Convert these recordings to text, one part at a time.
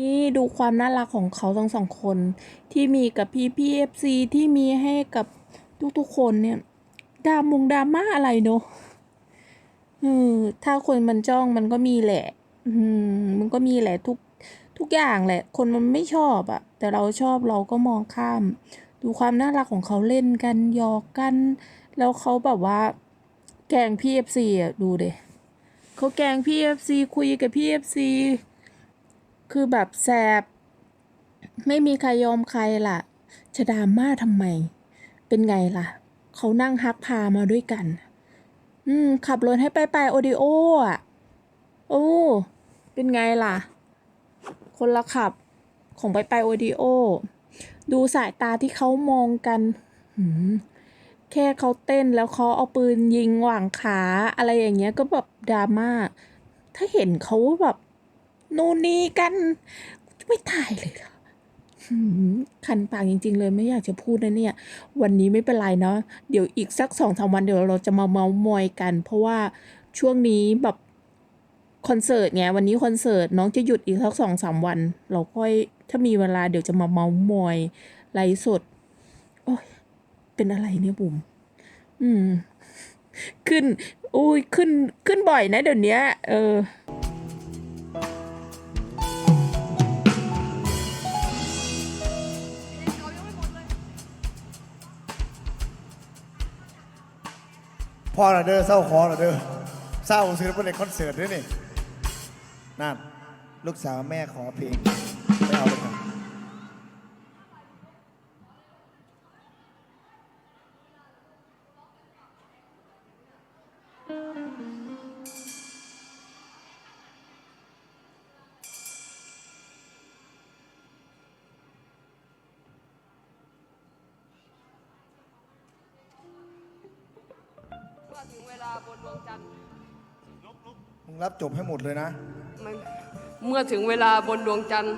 นี่ดูความน่ารักของเขาทั้งสองคน ที่มีกับพี่พีเอฟซีที่มีให้กับทุกๆคนเนี่ยดามงดราม่าอะไรเนอะเออถ้าคนมันจ้องมันก็มีแหละ อืม มันก็มีแหละทุกทุกอย่างแหละ คนมันไม่ชอบอะแต่เราชอบเราก็มองข้าม ดูความน่ารักของเขาเล่นกันหยอกกัน แล้วเขาแบบว่า แกงพี่เอฟซีอะดูเดเขาแกงพี่เอฟซีคุยกับพี่เอฟซี คือแบบแสบ ไม่มีใครยอมใครล่ะจะดราม่าทำไม เป็นไงล่ะ เขานั่งฮักพามาด้วยกัน อืม ขับรถให้ไปไปโอดิโออะ โอ้ เป็นไงล่ะ คนละขับของไปไปโอดิโอ ดูสายตาที่เขามองกันแค่เขาเต้นแล้วเขาเอาปืนยิงหว่างขาอะไรอย่างเงี้ยก็แบบดราม่า ถ้าเห็นเขาแบบ นู่นนี่กันไม่ตายเลยเหรอคันปากจริง ๆ เลยไม่อยากจะพูดนะเนี่ย วันนี้ไม่เป็นไรเนาะเดี๋ยวอีกสักสองสามวันเดี๋ยวเราจะมาเมาส์มอยกัน เพราะว่าช่วงนี้แบบคอนเสิร์ตไงวันนี้คอนเสิร์ตน้องจะหยุดอีกสักสองสามวัน เราค่อยถ้ามีเวลาเดี๋ยวจะมาเมาส์มอยไลฟ์สด โอ้ยเป็นอะไรเนี่ยบุ๋มอืม ขึ้น อุ้ยขึ้นขึ้นบ่อยนะเดี๋ยวนี้เออ พ่อละเด้อเศร้าคอละเด้อเศร้าซื้อเป็นในคอนเสิร์ตด้วยนี่นั่นลูกสาวแม่ขอเพลงไม่เอาเลยครับ อถึงเวลาบนดวงจันทร์มึงรับจบให้หมดเลยนะ มันเมื่อถึงเวลาบนดวงจันทร์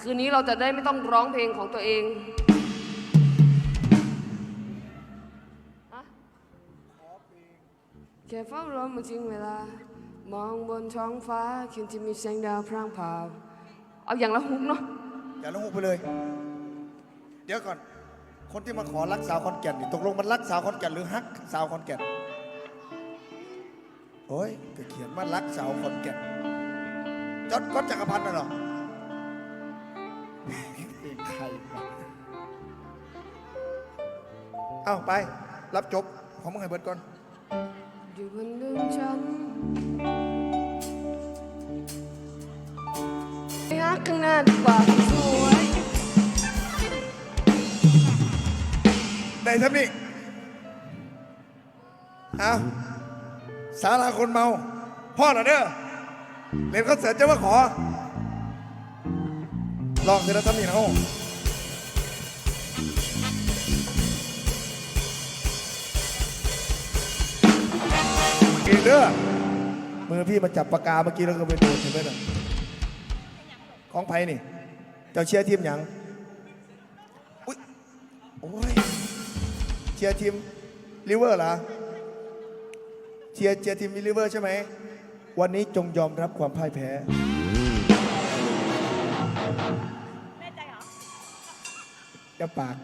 คืนนี้เราจะได้ไม่ต้องร้องเพลงของตัวเองฮะแค่เฝ้ารอมาถึงเวลา มองบนท้องฟ้าคืนที่มีแสงดาวพร่างพราว เอาอย่างละฮุกเนาะอย่าลงหุบไปเลย เดี๋ยวก่อน คนที่มาขอรักสาวคอนแก่นนี่ตกลงมันรักสาวคอนแก่นหรือฮักสาวคอนแก่น โอ้ยก็เขียนว่ารักสาวคอนแก่นจอดก็จักรพันธ์น่ะเหรอเป็นใครวะเอ้าไป รับจบ ของมึงให้เบิดก่อน อยู่บนดวงจันทร์ไปหาข้างหน้าดีกว่าสวยได้ท่านี้เอา สาราคนเมา พ่อเหรอเด้อเล่นคอนเสิร์ตจะมาขอ ลองเสร็จแล้วทำนี่นะโอ้เด้อมือพี่มาจับปากกาเมื่อกี้แล้วก็ไปโดนเห็นไหมน่ะของไผ่นี่ เจ้าเชียร์ทีมหยังอุ๊ยโอ้ยเชียร์ทีมลิเวอร์เหรอ เชียร์เชียร์ทีมลิเวอร์ใช่ไหม วันนี้จงยอมรับความพ่ายแพ้จะปาก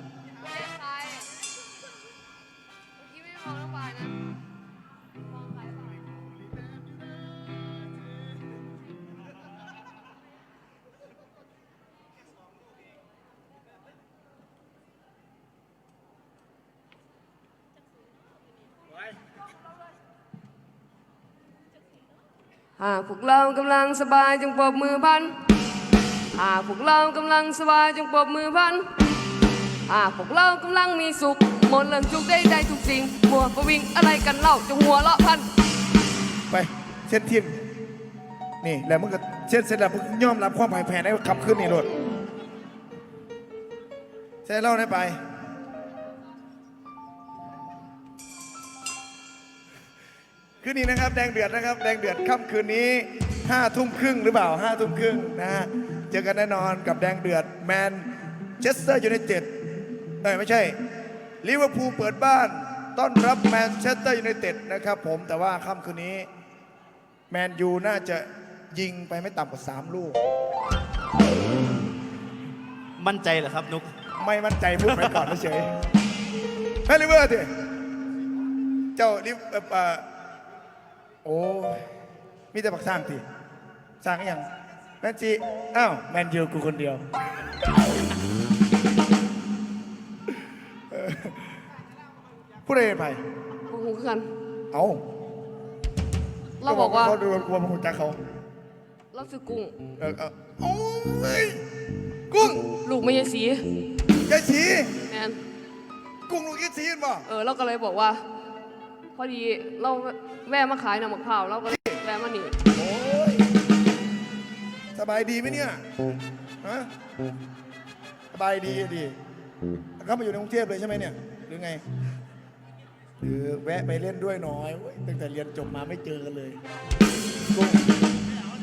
หากพวกเรากำลังสบายจงปรบมือพัน หากพวกเรากำลังสบายจงปรบมือพัน หากพวกเรากำลังมีสุขหมดเรื่องทุกข์ได้ได้ทุกสิ่งมัวประวิงอะไรกันเล่าจงหัวเราะพัน ไปเช็ดทีมนี่แล้วมึงก็เช็ดเสร็จแล้วมึงยอมรับความพ่ายแพ้ได้ขับขึ้นนี่รถใช่เล่าได้ไป คืนนี้นะครับแดงเดือดนะครับแดงเดือดค่ำคืนนี้ห้าทุ่มครึ่งหรือเปล่าห้าทุ่มครึ่งนะฮะเจอกันแน่นอนกับแดงเดือดแมนเชสเตอร์ยูไนเต็ดเอ้ยไม่ใช่ลิเวอร์พูลเปิดบ้าน ต้อนรับแมนเชสเตอร์ยูไนเต็ดนะครับผมแต่ว่าค่ำคืนนี้ แมนยูน่าจะยิงไปไม่ต่ำกว่า 3 ลูก มั่นใจเหรอครับนุกไม่มั่นใจพูดไปก่อนเฉยแม่ลิเวอร์ดิเจ้าลิเวอร์เอ่อ โอ้ยมีแต่ปักสร้างทีสร้างอหย่างแมนจีอ้าวแมนยูกูคนเดียวเออผู้ใดเป็นไผโอ้โหคือกัน เอาเราบอกว่า เขาดูกลัวมึงจักเขาเราซื้อกุ้ง เออเออโอ้ยกุ้งลูกไม่ใช่สียายสีแมนกุ้งลูกยายสีเห็นบ่เออเราก็เลยบอกว่า พอดีเรา แวะมาขายน้ำมะพร้าวเราก็เลยแวะมานี่โอ้ยสบายดีไหมเนี่ยฮะสบายดีดีเขามาอยู่ในกรุงเทพเลยใช่ไหมเนี่ย หรือไงหรือแวะไปเล่นด้วยหน้อยเว้ยตั้งแต่เรียนจบมาไม่เจอกันเลยกุ้ง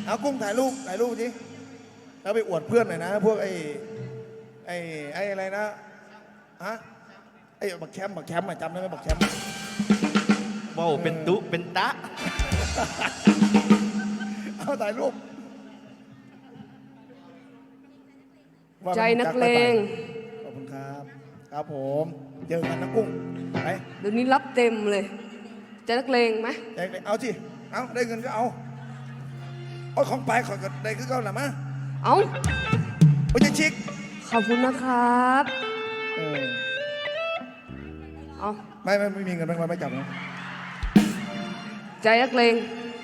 เอากุ้งถ่ายรูปถ่ายรูปสิแล้วไปอวดเพื่อนหน่อยนะ พวกไอ้ไอ้ไอ้อะไรนะฮะไอ้บักแคมบักแคมอะจำได้ไหมบักแคม ว้าวเป็นตุเป็นตะ เอาถ่ายรูปว่ามัใจนักเลง ขอบคุณครับ ครับผมเจอกันนะกุ้งไปเดี๋ยวนี้รับเต็มเลยใจนักเลงไหมใจนักเลงเอาสิเอาได้เงินก็เอาโอ้ยของไปขอยก็ได้คือเก็หละมะเอาโอ้ยจะชิกขอบคุณนะครับเออเอาไม่ไม่ไม่มีเงินไม่ไม่จับนะ Chai.